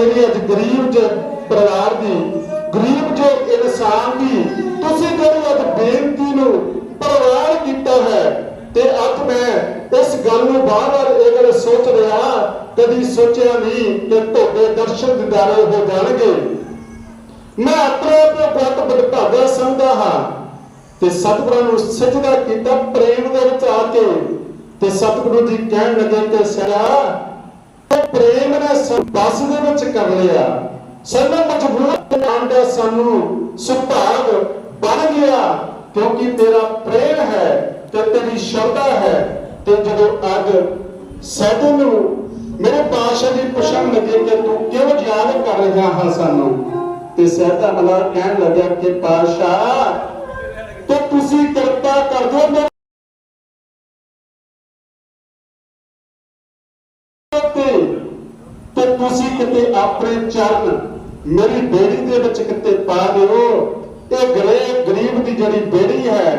ਮੇਰੀ ਅੱਜ ਗਰੀਬ ਜੇ ਪਰਿਵਾਰ ਦੀ, ਗਰੀਬ ਜੇ ਇਨਸਾਨ ਦੀ, ਤੁਸੀਂ ਜਿਹੜੀ ਅੱਜ ਬੇਨਤੀ ਨੂੰ ਪ੍ਰਵਾਨ ਕੀਤਾ ਹੈ ਤੇ ਅੱਜ ਮੈਂ ਇਸ ਗੱਲ ਨੂੰ ਬਾਰ-ਬਾਰ ਇਹ ਗੱਲ ਸੋਚ ਰਿਹਾ, ਕਦੀ ਸੋਚਿਆ ਨਹੀਂ ਕਿ ਤੁਹਾਡੇ ਦਰਸ਼ਨ ਦਿਦਾਰੇ ਹੋ ਜਾਣਗੇ। ਮੈਂ ਆਪਣੇ ਆਪ ਬਹੁਤ ਬਦਭਾਗਾ ਸਮਝਦਾ ਹਾਂ ਤੇ ਸਤਿਗੁਰਾਂ ਨੂੰ ਸਜਦਾ ਕੀਤਾ, ਪ੍ਰੇਮ ਦੇ ਵਿੱਚ ਆ ਕੇ ਤੇ ਸਤਿਗੁਰੂ ਜੀ ਕਹਿਣ ਲੱਗੇ ਕਿ ਸਿਆ ਉਹ ਪ੍ਰੇਮ ਨੇ ਸੰਬਸ ਦੇ ਵਿੱਚ ਕਰ ਲਿਆ। ਸਾਨੂੰ ਮਜਬੂਰ ਬਣਾਉਣ ਸਾਨੂੰ ਸੁਭਾਗ ਬਣ ਗਿਆ, ਕਿਉਂਕਿ ਤੇਰਾ ਪ੍ਰੇਮ ਹੈ ਤੇ ਤੇਰੀ ਸ਼ਰਧਾ ਹੈ। ਤੇ ਜਦੋਂ ਅੱਜ ਸਾਧੂ ਨੂੰ ਮੇਰੇ ਪਾਸ਼ਾ ਜੀ ਪੁੱਛਣ ਲੱਗੇ ਕਿ ਤੂੰ ਕਿਉਂ ਯਾਦ ਕਰ ਰਿਹਾ ਹਾਂ ਸਾਨੂੰ, ਤੇ ਸਹਿਤਾ ਮਲਾ ਕਹਿਣ ਲੱਗਿਆ ਕਿ ਪਾਸ਼ਾ ਤੇ ਤੁਸੀਂ ਕਿਰਪਾ ਕਰ ਦਿਓ ਤੇ ਤੇ ਤੁਸੀਂ ਕਿਤੇ ਆਪਣੇ ਚਰਨ ਮੇਰੀ ਬੇੜੀ ਦੇ ਵਿੱਚ ਕਿਤੇ ਪਾ ਦਿਓ। ਇਹ ਗਰੀਬ ਗਰੀਬ ਦੀ ਜਿਹੜੀ ਬੇੜੀ ਹੈ,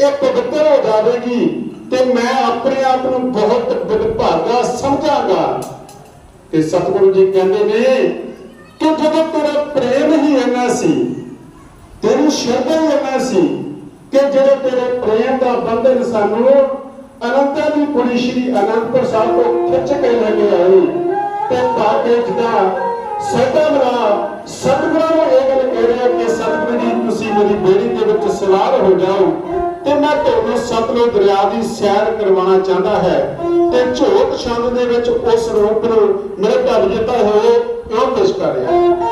ਇਹ ਪਵਿੱਤਰ ਹੋ ਜਾਵੇਗੀ ਤੇ ਮੈਂ ਆਪਣੇ ਆਪ ਨੂੰ ਬਹੁਤ ਵਿਭਾਗਾ ਸਮਝਾਂਗਾ। ਤੇ ਸਤਿਗੁਰੂ ਜੀ ਕਹਿੰਦੇ ਨੇ ਕਿ ਜਦੋਂ ਤੇਰਾ ਪ੍ਰੇਮ ਹੀ ਇੰਨਾ ਸੀ, ਤੇਰੀ ਸ਼ਰਧਾ ਹੀ ਇੰਨਾ ਸੀ ਕਿ ਜਿਹੜੇ ਤੇਰੇ ਪ੍ਰੇਮ ਦਾ ਬੰਧਨ ਸਾਨੂੰ ਅਨੰਤਾਂ ਦੀ ਕੁੜੀ ਸ਼੍ਰੀ ਅਨੰਦਪੁਰ ਸਾਹਿਬ ਤੋਂ ਖਿੱਚ ਕੇ ਲੈ ਕੇ ਆਈ ਤੇ ਪਾਕੇ ਜਿਦਾ ਸਦਾ ਮਰਾ ਸਤਿਗੁਰਾਂ ਨੂੰ ਇਹ ਗੱਲ ਕਹਿ ਰਿਹਾ ਕਿ ਸਤਿਗੁਰੂ ਜੀ ਤੁਸੀਂ ਮੇਰੀ ਬੇੜੀ ਦੇ ਵਿੱਚ ਸਵਾਰ ਹੋ ਜਾਓ ਤੇ ਮੈਂ ਤੁਹਾਨੂੰ ਸਤਲੁਜ ਦਰਿਆ ਦੀ ਸੈਰ ਕਰਵਾਉਣਾ ਚਾਹੁੰਦਾ ਹੈ ਤੇ ਝੋਟ ਛੰਦ ਦੇ ਵਿੱਚ ਉਸ ਰੂਪ ਨੂੰ ਮੇਰੇ ਢਲ ਜਿੱਤਾ ਹੋਏ ਉਹ ਪੇਸ਼ ਕਰ ਰਿਹਾ।